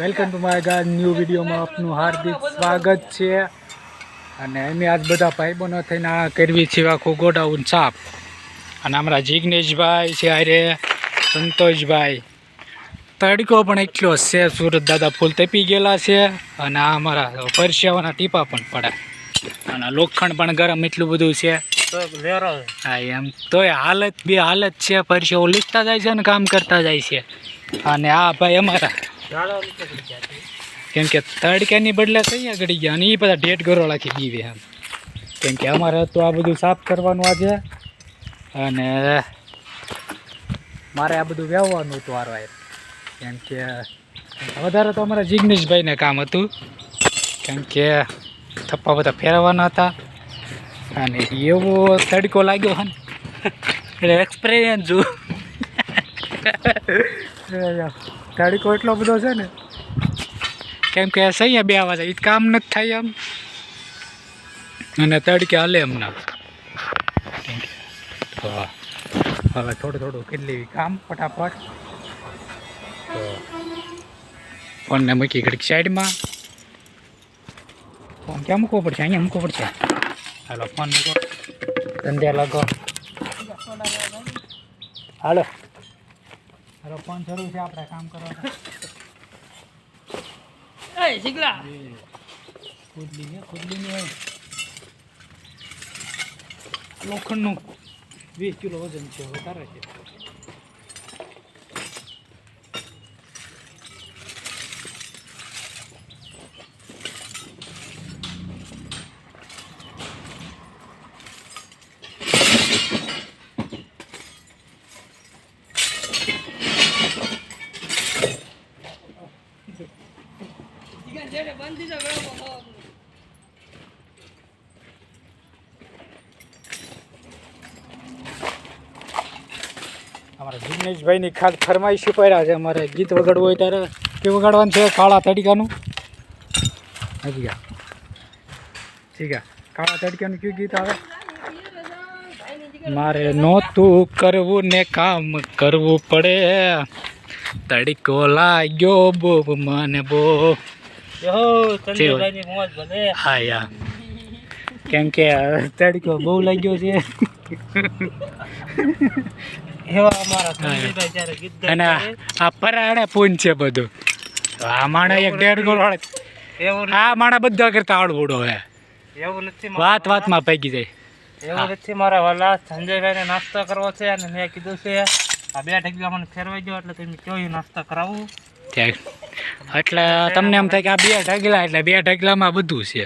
Welcome to my god new વિડીયોમાં આપનું હાર્દિક સ્વાગત છે. અને અમે આજ બધા ભાઈ બહેનો થઈને આ કરવી છે આખું ગોડાઉન સાફ. અને અમારા જિગ્નેશભાઈ છે અરે સંતોષભાઈ. તડકો પણ એટલો છે, સુરત દાદા ફૂલ તપી ગયેલા છે. અને આ અમારા પરસેવાના ટીપા પણ પડે. અને લોખંડ પણ ગરમ એટલું બધું છે. હા, એમ. તોય હાલત બે હાલત છે, પરસેવો લીસતા જાય છે અને કામ કરતા જાય છે. અને આ ભાઈ અમારા કેમ કે તડકાની બદલે કઈ ગળી ગયા? અને એ બધા ઢેટ લાખી બીવે એમ. કેમ કે અમારે તો આ બધું સાફ કરવાનું આજે. અને મારે આ બધું વ્યવવાનું હતું હારવાય કેમ કે વધારે તો અમારા જિગ્નેશભાઈને કામ હતું. કેમ કે થપ્પા બધા ફેરવવાના હતા. અને એવો તડકો લાગ્યો હે એટલે એક્સપિરિયન્સ છું. તડકો એટલો બધો છે ને? કેમ કે સહી બે આવા એ કામ નથી થાય એમ. અને તડકે હાલે હમણાં. હવે થોડું થોડું કેટલી કામ ફટાફટ. ફોનને મૂકી ઘડીક સાઈડમાં. ફોન ક્યાં મૂકવો પડશે? અહીંયા મૂકવો પડશે. હાલો, ફોન મૂકો. ધંધે લગો. હાલો. ફોન શરૂ છે આપણે કામ કરવા એ શીખલા ખુદલી ને ખુદલી ને લોખંડનું વીસ કિલો વજન છે વધારે છે. બંધ થઈ જાય અમારા જિગ્નેશભાઈની ખાસ ફરમાઈશ પડ્યા છે. અમારે ગીત વગાડવું હોય ત્યારે કે વગાડવાનું છે? કાળા તડકાનું? હજી ગયા. ઠીક કાળા તડકાનું કયું ગીત આવે? મારે નહોતું કરવું ને કામ કરવું પડે. તડકો લાગ્યો બો મને ભલે હા યા. કેમ કે તડકો બહુ લાગ્યો છે. એવા અમારા અને આ પરાણે પૂન છે બધું. આ માણા એક ડેઢ ગોળ આ માણા બધા કરતા આડવોડો હે એવું નથી વાત વાતમાં પૈકી જાય એવું નથી મારા વાલા. સંજયભાઈને નાસ્તો કરવો છે અને મેં કીધું છે આ બે ઢગલા મને ફેરવાઈ ગયો એટલે તમે કયો નાસ્તો કરાવું? એટલે તમને એમ થાય કે આ બે ઢગલા એટલે બે ઢગલામાં બધું છે.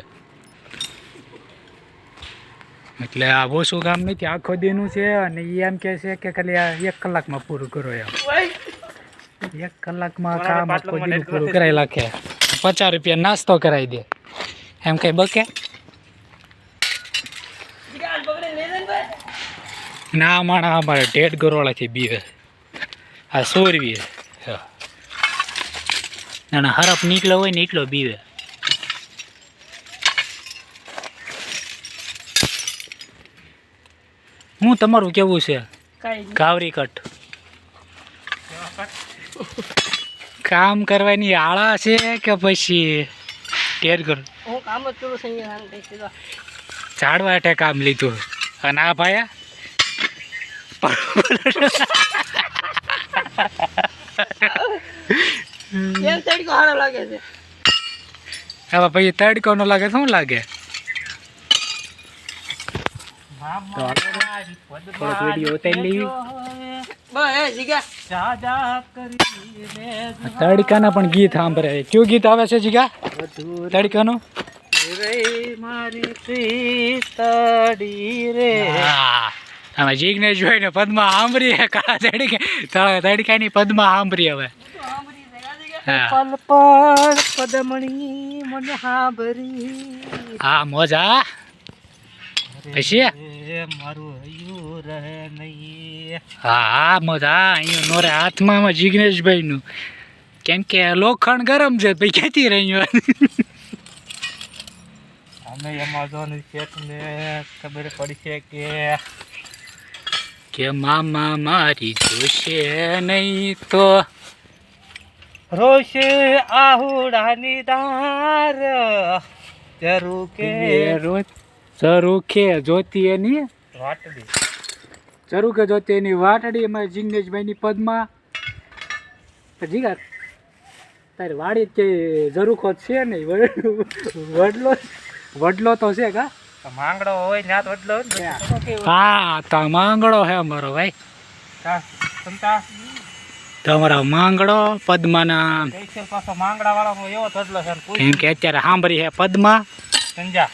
એટલે આ ઓછું કામ નથી આખો દીનું છે અને એ એમ કહે છે કે ખાલી આ એક કલાકમાં પૂરું કરો એમ. એક કલાકમાં કામ આખો દીનું પૂરું. કરાવી નાખે પચાસ રૂપિયા નાસ્તો કરાવી દે. એમ કઈ બકે? ના માણા અમારે ઢેઢ ગરોળાથી બીવે આ સોરવી અને હરફ નીકળો હોય ને એટલો બીવે. હું તમારું કેવું છે? કાવરી કટ કામ કરવાની આળા છે કે પછી ટેર કર ઝાડવા હેઠે કામ લીધું અને આ ભાયા? તડકો લાગે છે. હવે પછી તડકો નો લાગે શું લાગે? થોડોક વીડિયો ઉતારી લેવી તડકાના પણ ગીત સાંભળે કયું ગીત આવે છે જીગા? તડકાનું? ભાઈ ને પદ્મા સાંભળી તડકા? તડકાની પદ્મા સાંભળી હવે. પલ પર પદમણી મને હાબરી હા. મોજા પછી? મારું હૈયું રહે નહીં. હા મજા અહીંયા નોરે હાથમાં જિગ્નેશભાઈ નું કેમ કે લોખંડ ગરમ છે ભાઈ ખેતી રહ્યું. અમે એમાઝોન શેઠને ખબર પડી છે કે કે મામા મારી જોશે નહીં તો રોશે આહુડાની દાર. ચરુકે ચરુખે જોતી એની વાટડી. ચરુખે જોતી એની વાટડી એમાં જિગ્નેશભાઈની પદમાં. જીગર તારી વાડી કે જરૂખો છે નહીં વડલો વડલો તો છે કા? માંગડો હોય ને તો એટલો હોય ને પછી તો કેવું? હા તો માંગડો હે અમારો ભાઈ. કા, તમારા માંગડો પદ્માના માંગડા વાળાનો એવો તડલો છે કેમ કે અત્યારે સાંભળી હે પદ્મા. સંજા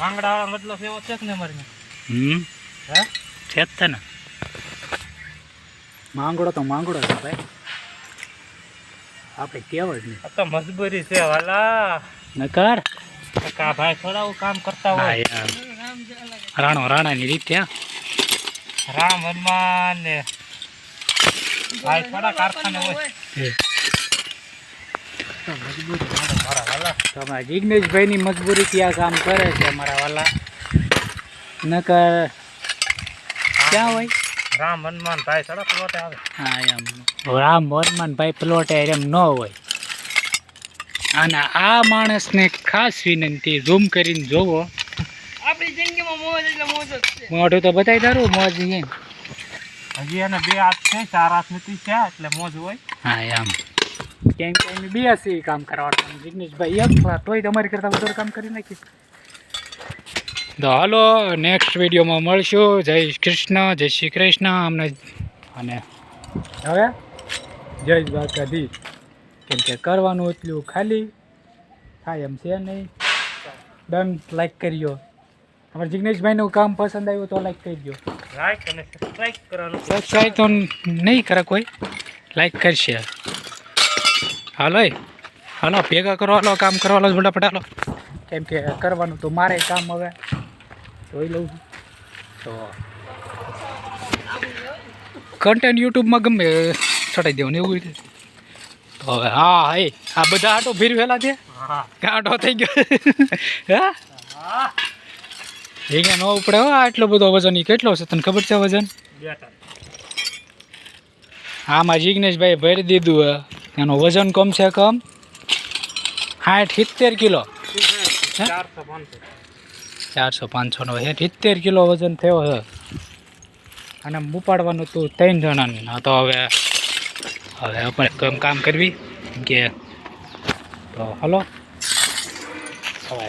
માંગડા વાળાનો તડલો એવો છે ને અમારે હમ. હે? છે જ ને. માંગડો તો માંગડો છે ભાઈ. આપણે કેવડ નહીં તો મજબૂરી છે વાલા. નકર? કા ભાઈ થોડા કામ કરતા હોય. રાણો રાણાની રીતે રામ હનુમાન ને ભાઈ થોડા કારખાને હોય. એ. મજબૂરી મારે મારા વાલા તો અમારા જિગ્નેશભાઈની મજબૂરીથી આ કામ કરે છે અમારા વાલા. નકર ક્યાં હોય? રામ હનુમાન ભાઈ થોડા પ્લોટે આવે. હા એમ. રામ હનુમાનભાઈ પ્લોટે એમ ન હોય. અને આ માણસને ખાસ વિનંતી ઝૂમ કરીને જોવો. આપણી જિંદગીમાં મોજ એટલે મોજ મોઢું તો બતાવી તારું મોજ એમ. હજી એને બે હાથ છે ચાર હાથ નથી છે એટલે મોજ હોય. હા એમ. કેમ કે એની બે હશે કામ કરવાનું જિગ્નેશભાઈ એક તોય તમારી કરતાં વધારે કામ કરી નાખી. તો હાલો નેક્સ્ટ વિડીયોમાં મળશું. જય કૃષ્ણ જય શ્રી કૃષ્ણ અમને અને હવે? જય દ્વારકાધીશ. કેમ કે કરવાનું એટલું ખાલી થાય એમ છે નહીં. ડન લાઈક કરજો અમારા જિગ્નેશભાઈનું કામ પસંદ આવ્યું તો લાઈક દો લાઈક અને સબસ્ક્રાઇબ કરવાનું. સબસ્ક્રાઈબ તો નહીં કરે કોઈ. લાઈક કરશે હાલો હાલો ભેગા કરો હાલો કામ કરવા લો ફટાફટ હાલો. કેમ કે કરવાનું તો મારે કામ હવે. જોઈ લઉં તો કન્ટેન્ટ યુટ્યુબમાં ગમે છટાઈ દેવાનું એવું રીતે. તો હવે હા હા એ. આ બધા આટો ભીરવેલા છે હા. આટો થઈ ગયો. હા? હા. ભેગા ન ઉપડે હો આટલો બધો વજન એ કેટલો છે? તને ખબર છે વજન? આમાં જિગ્નેશભાઈ ભરી દીધું હે. એનું વજન કમ છે કમ? સાઠ સિત્તેર કિલો. ચારસો પાંચસો નો હેઠ સિત્તેર કિલો વજન થયો છે અને ઉપાડવાનું તું ત્રણ જણાની. ના તો હવે હવે આપણે કેમ કામ કરવી કે તો હલો. હવે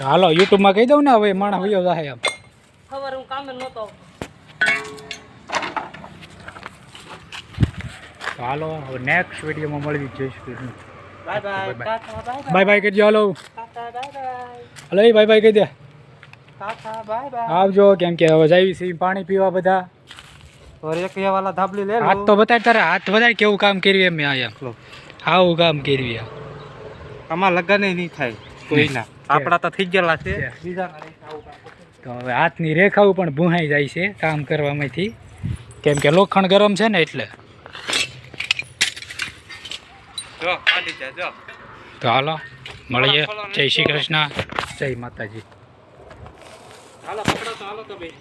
હાલો યુટ્યુબમાં કહી દઉં ને હવે માણસ વયો જાય આમ. ખબર હું કામે નહોતો હાલો હવે નેક્સ્ટ વિડીયોમાં મળી જઈશું બાય બાય. કહી દે હાલો. હલો એ બાય બાય કહી દે. આવજો કેમ કે હવે જાય છે પાણી પીવા બધા. હાથ તો બતાય તારે હાથ વધારે કેવું કામ કર્યું એમ આયા આવું કામ કર્યું આમાં લગન નહીં થાય કોઈ કોઈના. આપણા તો થઈ ગયેલા છે. તો હવે હાથની રેખાઓ પણ ભૂહાઈ જાય છે કામ કરવામાંથી. કેમ કે લોખંડ ગરમ છે ને એટલે. તો હાલો મળીએ. જય શ્રી કૃષ્ણ. જય માતાજી. હાલો પકડો તો હાલો તો ભાઈ